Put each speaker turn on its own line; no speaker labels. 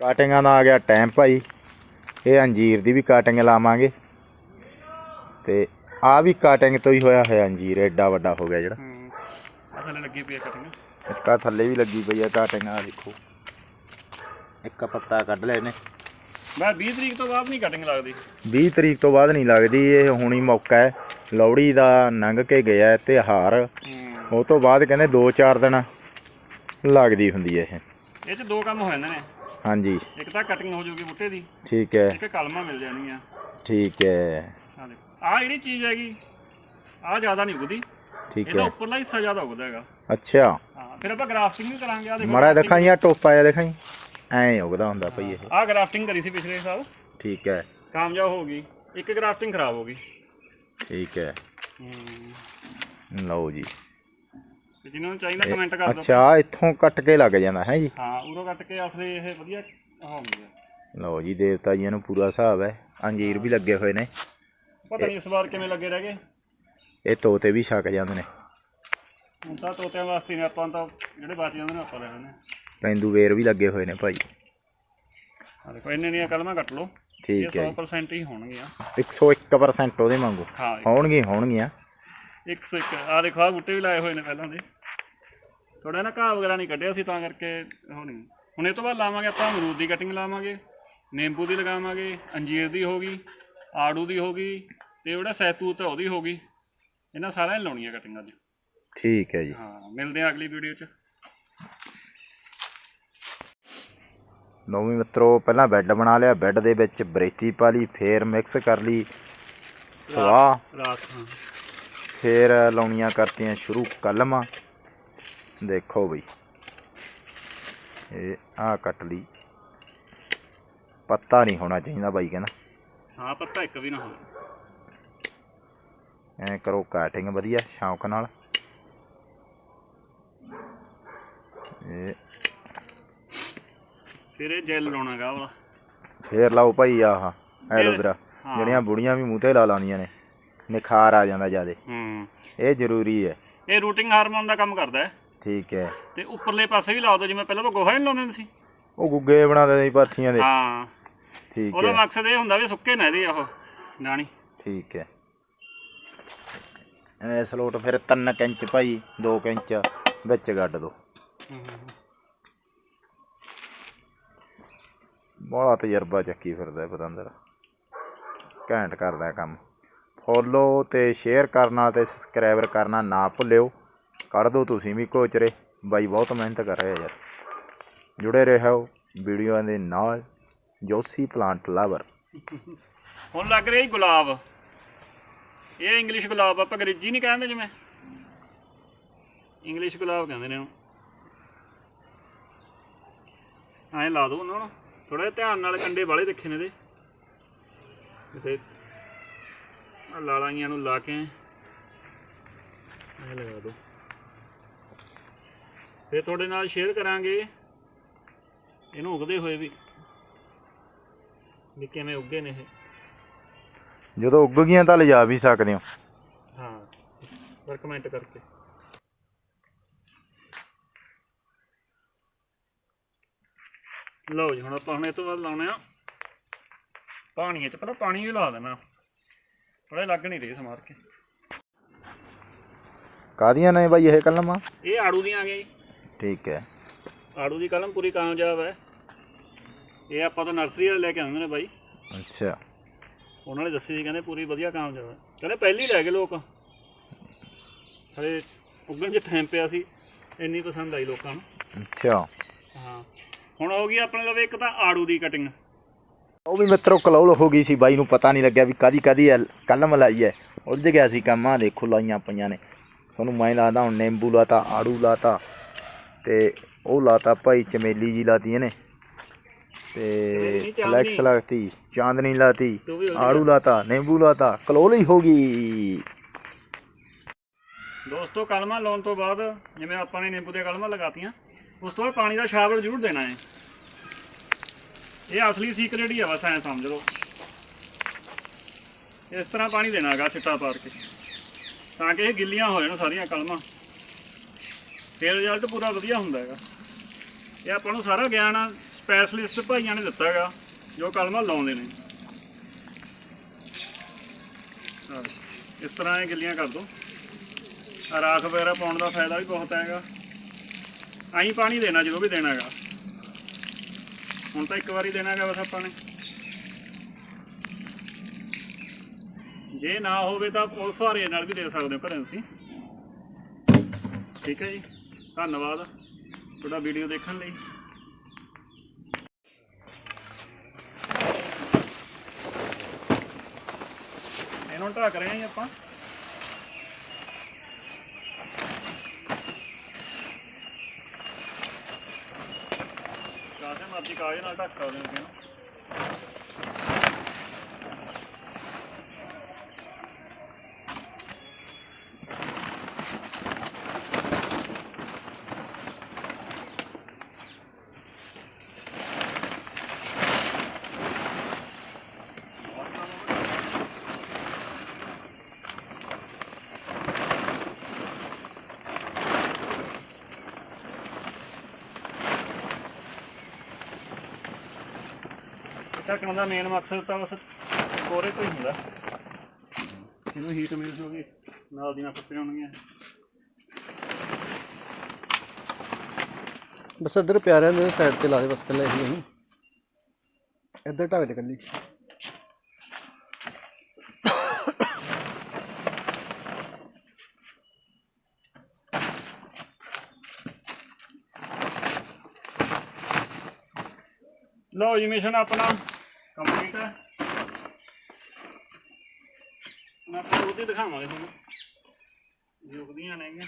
ਕਾਟਿੰਗਾਂ ਦਾ ਆ ਗਿਆ ਟਾਈਮ ਭਾਈ। ਇਹ ਅੰਜੀਰ ਦੀ ਵੀ ਕਾਟਿੰਗ ਲਾਵਾਂਗੇ। ਤੇ ਆ ਵੀ ਕਾਟਿੰਗ ਤੋਂ ਹੀ ਹੋਇਆ ਹੋਇਆ ਅੰਜੀਰ ਐਡਾ ਵੱਡਾ ਹੋ ਗਿਆ ਜਿਹੜਾ।
ਥੱਲੇ ਲੱਗੀ ਪਈ ਆ ਕਟਿੰਗ
ਇੱਕ ਆਹ ਥੱਲੇ ਵੀ ਲੱਗੀ ਪਈ ਆ ਕਾਟਿੰਗ ਆ ਦੇਖੋ। ਇੱਕ ਪੱਤਾ ਕੱਢ ਲਿਆ ਇਹਨੇ।
ਮੈਂ 20 ਤਰੀਕ ਤੋਂ ਬਾਅਦ ਨਹੀਂ ਕਟਿੰਗ ਲੱਗਦੀ।
20 ਤਰੀਕ ਤੋਂ ਬਾਅਦ ਨਹੀਂ ਲੱਗਦੀ ਇਹ ਹੁਣੀ ਮੌਕਾ ਹੈ। ਲੋਹੜੀ ਦਾ ਲੰਘ ਕੇ ਗਿਆ ਹੈ ਤਿਉਹਾਰ।
ਹੂੰ।
ਉਹ ਤੋਂ ਬਾਅਦ ਕਹਿੰਦੇ 2-4 ਦਿਨ ਲੱਗਦੀ ਹੁੰਦੀ ਹੈ ਇਹ।
ਇਹ ਚ ਦੋ ਕੰਮ ਹੋ ਜਾਂਦੇ ਨੇ।
ਹਾਂਜੀ।
ਇੱਕ ਤਾਂ ਕਟਿੰਗ ਹੋ ਜਾਊਗੀ ਬੁੱਟੇ ਦੀ।
ਠੀਕ ਹੈ।
ਇੱਕ ਕਲਮਾਂ ਮਿਲ ਜਾਣੀਆਂ।
ਠੀਕ ਹੈ।
ਆ ਦੇਖੋ। ਆ ਜਿਹੜੀ ਚੀਜ਼ ਹੈਗੀ ਆ ਜ਼ਿਆਦਾ ਨਹੀਂ ਉਗਦੀ।
ਠੀਕ
ਇਹਦਾ
ਹੈ।
ਉੱਪਰਲਾ ਹਿੱਸਾ ਜ਼ਿਆਦਾ ਉਗਦਾ ਹੈਗਾ।
ਅੱਛਾ।
ਹਾਂ ਫਿਰ ਆਪਾਂ ਗ੍ਰਾਫਟਿੰਗ ਵੀ ਕਰਾਂਗੇ ਆ ਦੇਖੋ।
ਮੜਾ ਦਿਖਾਈ ਆ ਟੋਪਾ ਜਿਹਾ ਦਿਖਾਈ। ਐਂ ਉਗਦਾ ਹੁੰਦਾ ਭਈ ਇਹ।
ਆ ਗ੍ਰਾਫਟਿੰਗ ਕਰੀ ਸੀ ਪਿਛਲੇ ਸਾਲ।
ਠੀਕ ਹੈ।
ਕਾਮਯਾਬ ਹੋ ਗਈ। ਇੱਕ ਗ੍ਰਾਫਟਿੰਗ ਖਰਾਬ ਹੋ ਗਈ।
ਠੀਕ ਹੈ।
ਹੂੰ।
ਲਓ ਜੀ।
ਤੇ ਜਿਹਨਾਂ ਨੂੰ ਚਾਹੀਦਾ ਕਮੈਂਟ ਕਰ ਦਿਓ।
ਅੱਛਾ ਇੱਥੋਂ ਕੱਟ ਕੇ ਲੱਗ ਜਾਂਦਾ ਹੈ ਜੀ?
ਹਾਂ ਉਰੋਂ ਕੱਟ ਕੇ ਅਸਲੇ ਇਹ ਵਧੀਆ ਹੋਣਗੇ
ਲਓ ਜੀ ਦੇਵਤਾ ਜੀਆਂ ਨੂੰ ਪੂਰਾ ਹਿਸਾਬ ਹੈ। ਅੰਜੀਰ ਵੀ ਲੱਗੇ ਹੋਏ ਨੇ।
ਪਤਾ ਨਹੀਂ ਇਸ ਵਾਰ ਕਿਵੇਂ ਲੱਗੇ ਰਹਿ ਗਏ।
ਇਹ ਤੋਤੇ ਵੀ ਛਕ ਜਾਂਦੇ ਨੇ।
ਹੁਣ ਤਾਂ ਤੋਤਿਆਂ ਵਾਸਤੇ ਨੇ ਆਪਾਂ ਤਾਂ ਜਿਹੜੇ ਬਚ ਜਾਂਦੇ ਨੇ ਆਪਾਂ ਲੈ ਲੈਣੇ
ਪੈਂਦੂ ਵੇਰ ਵੀ ਲੱਗੇ ਹੋਏ ਨੇ ਭਾਈ।
ਆ ਦੇਖੋ ਇੰਨੇ ਦੀਆਂ ਕਲਮਾਂ ਕੱਟ ਲਓ।
ਠੀਕ ਹੈ
100% ਹੀ ਹੋਣਗੀਆਂ।
101% ਉਹਦੇ ਵਾਂਗੂ।
ਹਾਂ
ਹੋਣਗੇ ਹੋਣਗੀਆਂ
101 ਆ ਦੇਖੋ ਆ ਬੂਟੇ ਵੀ ਲਾਏ ਹੋਏ ਨੇ ਪਹਿਲਾਂ ਦੇ। ਥੋੜਾ ਨਾ ਘਾਹ ਵਗੈਰਾ ਨਹੀਂ ਕੱਢਿਆ ਸੀ ਤਾਂ ਕਰਕੇ ਨਹੀਂ। ਹੁਣ ਇਹ ਤੋਂ ਬਾਅਦ ਲਾਵਾਂਗੇ ਆਪਾਂ ਅਮਰੂਦ ਦੀ ਕਟਿੰਗ ਲਾਵਾਂਗੇ ਨਿੰਬੂ ਦੀ ਲਗਾਵਾਂਗੇ ਅੰਜੀਰ ਦੀ ਹੋਗੀ ਆੜੂ ਦੀ ਹੋਗੀ ਤੇ ਜਿਹੜਾ ਸੈਤੂਤ ਹੈ ਉਹਦੀ ਹੋਗੀ ਇਹਨਾਂ ਸਾਰਿਆਂ ਦੀ ਲਾਉਣੀ ਹੈ ਕਟਿੰਗ ਅੱਜ।
ਠੀਕ ਹੈ ਜੀ।
ਹਾਂ ਮਿਲਦੇ ਆ ਅਗਲੀ ਵੀਡੀਓ 'ਚ।
ਨੌਵੀਂ ਮਿੱਤਰੋ ਪਹਿਲਾਂ ਬੈੱਡ ਬਣਾ ਲਿਆ ਬੈੱਡ ਦੇ ਵਿੱਚ ਬਰੇਤੀ ਪਾ ਲਈ ਫੇਰ ਮਿਕਸ ਕਰ ਲਈ ਸਵਾਹ।
ਰਾਤ ਹਾਂ।
ਫੇਰ ਲਾਉਣੀਆਂ ਕਰਤੀਆਂ ਸ਼ੁਰੂ ਕਲਮਾਂ ਦੇਖੋ ਬਈ ਇਹ ਆ ਕੱਟ ਲਈ। ਪੱਤਾ ਨਹੀਂ ਹੋਣਾ ਚਾਹੀਦਾ ਬਾਈ ਕਹਿੰਦਾ।
ਹਾਂ ਪੱਤਾ ਇੱਕ ਵੀ ਨਾ ਹੋਵੇ।
ਐ ਕਰੋ ਕਾਟਿੰਗ ਵਧੀਆ ਸ਼ੌਂਕ ਨਾਲ। ਇਹ
ਫਿਰ ਇਹ ਜੈਲ ਲਾਉਣਾਗਾ ਵਾਲਾ
ਫੇਰ ਲਾਓ ਭਾਈ ਆਹ ਐਲੋਵੇਰਾ। ਜਿਹੜੀਆਂ ਬੁੜੀਆਂ ਵੀ ਮੂੰਹ ਤੇ ਲਾ ਲਾਉਂਦੀਆਂ ਨੇ। ਨਿਖਾਰ ਆ ਜਾਂਦਾ ਜਿਆਦੇ।
ਹੂੰ।
ਇਹ ਜ਼ਰੂਰੀ ਹੈ।
ਇਹ ਰੂਟਿੰਗ ਹਾਰਮੋਨ ਦਾ ਕੰਮ ਕਰਦਾ ਹੈ।
ਠੀਕ ਹੈ।
ਤੇ ਉੱਪਰਲੇ ਪਾਸੇ ਵੀ ਲਾ ਦਿਓ ਜਿਵੇਂ ਪਹਿਲਾਂ ਤਾਂ ਗੋਹਾ ਨਹੀਂ ਲਾਉਂਦੇ ਸੀ।
ਉਹ ਗੁੱਗੇ ਬਣਾ ਦਿੰਦੇ ਸੀ ਪਾਥੀਆਂ ਦੇ।
ਹਾਂ।
ਠੀਕ
ਉਹਦਾ
ਹੈ।
ਮਕਸਦ ਇਹ ਹੁੰਦਾ ਵੀ ਸੁੱਕੇ ਨਾ ਇਹਦੇ ਉਹ ਨਾਣੀ
ਠੀਕ ਹੈ। ਇਹ ਸਲੋਟ ਫਿਰ 3 ਇੰਚ ਭਾਈ 2 ਇੰਚ ਵਿੱਚ ਗੱਡ ਦੋ। ਬੜਾ ਤਜਰਬਾ ਚੱਕੀ ਫਿਰਦਾ ਹੈ ਪਤੰਦਰ। ਘੈਂਟ ਕਰਦਾ ਕੰਮ। ਫੋਲੋ ਤੇ ਸ਼ੇਅਰ ਕਰਨਾ ਤੇ ਸਬਸਕ੍ਰਾਈਬਰ ਕਰਨਾ ਨਾ ਭੁੱਲਿਓ। ਕਰ ਦਿਓ ਤੁਸੀਂ ਵੀ ਕੋਚਰੇ। ਬਾਈ ਬਹੁਤ ਮਿਹਨਤ ਕਰ ਰਿਹਾ ਯਾਰ। ਜੁੜੇ ਰਹੋ ਵੀਡੀਓਆਂ ਦੇ ਨਾਲ। ਜੋਸੀ ਪਲਾਂਟ ਲਵਰ
ਹੁਣ ਲੱਗ ਰਿਹਾ ਜੀ ਗੁਲਾਬ। ਇਹ ਇੰਗਲਿਸ਼ ਗੁਲਾਬ ਆਪਾਂ ਅੰਗਰੇਜ਼ੀ ਨਹੀਂ ਕਹਿੰਦੇ ਜਿਵੇਂ। ਇੰਗਲਿਸ਼ ਗੁਲਾਬ ਕਹਿੰਦੇ ਨੇ ਇਹਨੂੰ ਐਂ ਲਾ ਦੋ ਉਹਨਾਂ ਨੂੰ। ਥੋੜਾ ਜਿਹਾ ਧਿਆਨ ਨਾਲ ਕੰਡੇ ਵਾਲੇ ਦੇਖੇ ਨੇ ਇਹਦੇ। ਤੇ ਆ ਨੂੰ ਲਾ ਕੇ। ਐਂ ਲਗਾ ਦੋ। ਫਿਰ ਤੁਹਾਡੇ ਨਾਲ ਸ਼ੇਅਰ ਕਰਾਂਗੇ। ਇਹਨੂੰ ਉਗਦੇ ਹੋਏ ਵੀ। ਵੀ ਕਿਵੇਂ ਉੱਗੇ ਨੇ ਇਹ।
ਜਦੋਂ ਉੱਗ ਗਈਆਂ ਤਾਂ ਲਿਜਾ ਵੀ ਸਕਦੇ ਹੋ।
ਹਾਂ ਪਰ ਕਮੈਂਟ ਕਰਕੇ। ਲਓ ਜੀ ਹੁਣ ਆਪਾਂ ਹੁਣ ਇਹ ਤੋਂ ਬਾਅਦ ਲਾਉਣੇ ਆ। ਪਾਣੀਏ ਚ ਪਹਿਲਾਂ ਪਾਣੀ ਵੀ ਲਾ ਦੇਣਾ। ਥੋੜਾ ਲੱਗ ਨਹੀਂ ਰਹੀ ਸਮਾਰ ਕੇ।
ਕਾਦੀਆਂ ਨੇ ਬਾਈ ਇਹ ਕਲਮਾਂ?
ਇਹ ਆੜੂ ਦੀਆਂ ਆ ਗਈਆਂ ਜੀ
ਠੀਕ ਹੈ।
ਆੜੂ ਦੀ ਕਲਮ ਪੂਰੀ ਕਾਮਯਾਬ ਹੈ। ਇਹ ਆਪਾਂ ਤਾਂ ਨਰਸਰੀ ਵਾਲੇ ਲੈ ਕੇ ਆਉਂਦੇ ਨੇ ਬਾਈ।
ਅੱਛਾ।
ਉਹਨਾਂ ਨੇ ਦੱਸੀ ਸੀ ਕਹਿੰਦੇ ਪੂਰੀ ਵਧੀਆ ਕਾਮਯਾਬ ਹੈ। ਕਹਿੰਦੇ ਪਹਿਲੀ ਲੈ ਗਏ ਲੋਕ। ਹਲੇ ਉੱਗਣ 'ਚ ਟਾਈਮ ਪਿਆ ਸੀ ਇੰਨੀ ਪਸੰਦ ਆਈ ਲੋਕਾਂ ਨੂੰ।
ਅੱਛਾ।
ਹਾਂ। ਹੁਣ ਹੋ ਗਈ ਆਪਣੇ ਲਵੇ ਇੱਕ ਤਾਂ ਆੜੂ ਦੀ ਕਟਿੰਗ
ਉਹ ਵੀ ਮਿੱਤਰੋ ਕਲੌਲ ਹੋ ਗਈ ਸੀ ਬਾਈ ਨੂੰ ਪਤਾ ਨਹੀਂ ਲੱਗਿਆ ਵੀ ਕਾਦੀ ਕਾਦੀ ਕਲਮ ਲਾਈ ਹੈ ਉਲਝ ਗਿਆ ਸੀ ਕੰਮ ਆ ਦੇਖੋ ਲਾਈਆਂ ਪਈਆਂ ਨੇ। ਤੁਹਾਨੂੰ ਮੈਂ ਲਾਦਾ ਹੁਣ ਨਿੰਬੂ ਲਾਤਾ ਆੜੂ ਲਾਤਾ। ਤੇ ਉਹ ਲਾਤਾ ਭਾਈ ਚਮੇਲੀ ਜੀ ਲਾਤੀ ਇਹਨੇ ਤੇ। ਫਲੈਕਸ ਲਾਤੀ ਚਾਂਦਨੀ ਲਾਤੀ ਆੜੂ ਲਾਤਾ ਨਿੰਬੂ ਲਾਤਾ ਕਲੌਲ ਹੀ ਗਈ।
ਦੋਸਤੋ ਕਲਮਾਂ ਲਾਉਣ ਤੋਂ ਬਾਅਦ ਜਿਵੇਂ ਆਪਾਂ ਨੇ ਨਿੰਬੂ ਦੀਆਂ ਕਲਮਾਂ ਲਗਾਤੀਆਂ ਉਸ ਤੋਂ ਬਾਅਦ ਪਾਣੀ ਦਾ ਸ਼ਾਵਰ ਜ਼ਰੂਰ ਦੇਣਾ ਹੈ। ਇਹ ਅਸਲੀ ਸੀਕ੍ਰੇਟ ਹੀ ਆ ਬਸ ਐਂ ਸਮਝ ਲਓ। ਇਸ ਤਰ੍ਹਾਂ ਪਾਣੀ ਦੇਣਾ ਹੈਗਾ ਛਿੱਟਾ ਪਾਰ ਕੇ। ਤਾਂ ਕਿ ਇਹ ਗਿੱਲੀਆਂ ਹੋ ਜਾਣ ਸਾਰੀਆਂ ਕਲਮਾਂ। ਫਿਰ ਰਿਜ਼ਲਟ ਪੂਰਾ ਵਧੀਆ ਹੁੰਦਾ ਹੈਗਾ। ਇਹ ਆਪਾਂ ਨੂੰ ਸਾਰਾ ਗਿਆਨ ਸਪੈਸ਼ਲਿਸਟ ਭਾਈਆਂ ਨੇ ਦਿੱਤਾ ਹੈਗਾ, ਜੋ ਕਲਮਾਂ ਲਾਉਂਦੇ ਨੇ। ਇਸ ਤਰ੍ਹਾਂ ਇਹ ਗਿੱਲੀਆਂ ਕਰ ਦੋ। ਰਾਖ ਵਗੈਰਾ ਪਾਉਣ ਦਾ ਫਾਇਦਾ ਵੀ ਬਹੁਤ ਹੈਗਾ। ਆਈ ਪਾਣੀ ਦੇਣਾ ਜਦੋਂ ਵੀ ਦੇਣਾ ਹੈਗਾ। ਹੁਣ ਤਾਂ ਇੱਕ ਵਾਰੀ ਦੇਣਾ ਹੈਗਾ ਬਸ ਆਪਾਂ ਨੇ। ਜੇ ਨਾ ਹੋਵੇ ਤਾਂ ਉਹ ਫੁਹਾਰੇ ਨਾਲ ਵੀ ਦੇ ਸਕਦੇ ਹੋ ਘਰੇ ਤੁਸੀਂ ਠੀਕ ਹੈ ਜੀ। ਧੰਨਵਾਦ ਤੁਹਾਡਾ ਵੀਡੀਓ ਦੇਖਣ ਲਈ। ਇਹਨੂੰ ਢੱਕ ਰਹੇ ਹਾਂ ਜੀ ਆਪਾਂ। ਕਾਹਦੇ ਮਰਜ਼ੀ ਕਾਗਜ਼ ਨਾਲ ਢੱਕ ਸਕਦੇ ਹੋ ਇਹਨੂੰ। ਢੱਕਣ ਦਾ ਮੇਨ ਮਕਸਦ ਤਾਂ ਬਸ ਕੋਰੇ ਤੋਂ ਹੀ ਹੁੰਦਾ। ਇਹਨੂੰ ਹੀਟ ਮਿਲ ਜੂਗੀ ਨਾਲ ਦੀਆਂ ਪੱਤੀਆਂ ਹੋਣਗੀਆਂ।
ਬਸ ਇੱਧਰ ਪਿਆ ਰਹਿੰਦੇ ਸਾਈਡ ਤੇ ਲਾ ਦੇ ਬਸ ਕੱਲਾ ਇਹੀ ਨਹੀਂ ਇੱਧਰ ਢੱਕ ਦੇ ਕੱਲੀ
ਲਓ ਜੀ ਮਿਸ਼ਨ ਆਪਣਾ। ਕੰਪਲੀਟ ਹੈ? ਮੈਂ ਆਪਾਂ ਦਿਖਾਵਾਂਗੇ ਤੁਹਾਨੂੰ। ਜੁਗਦੀਆਂ ਨੇਗੀਆਂ।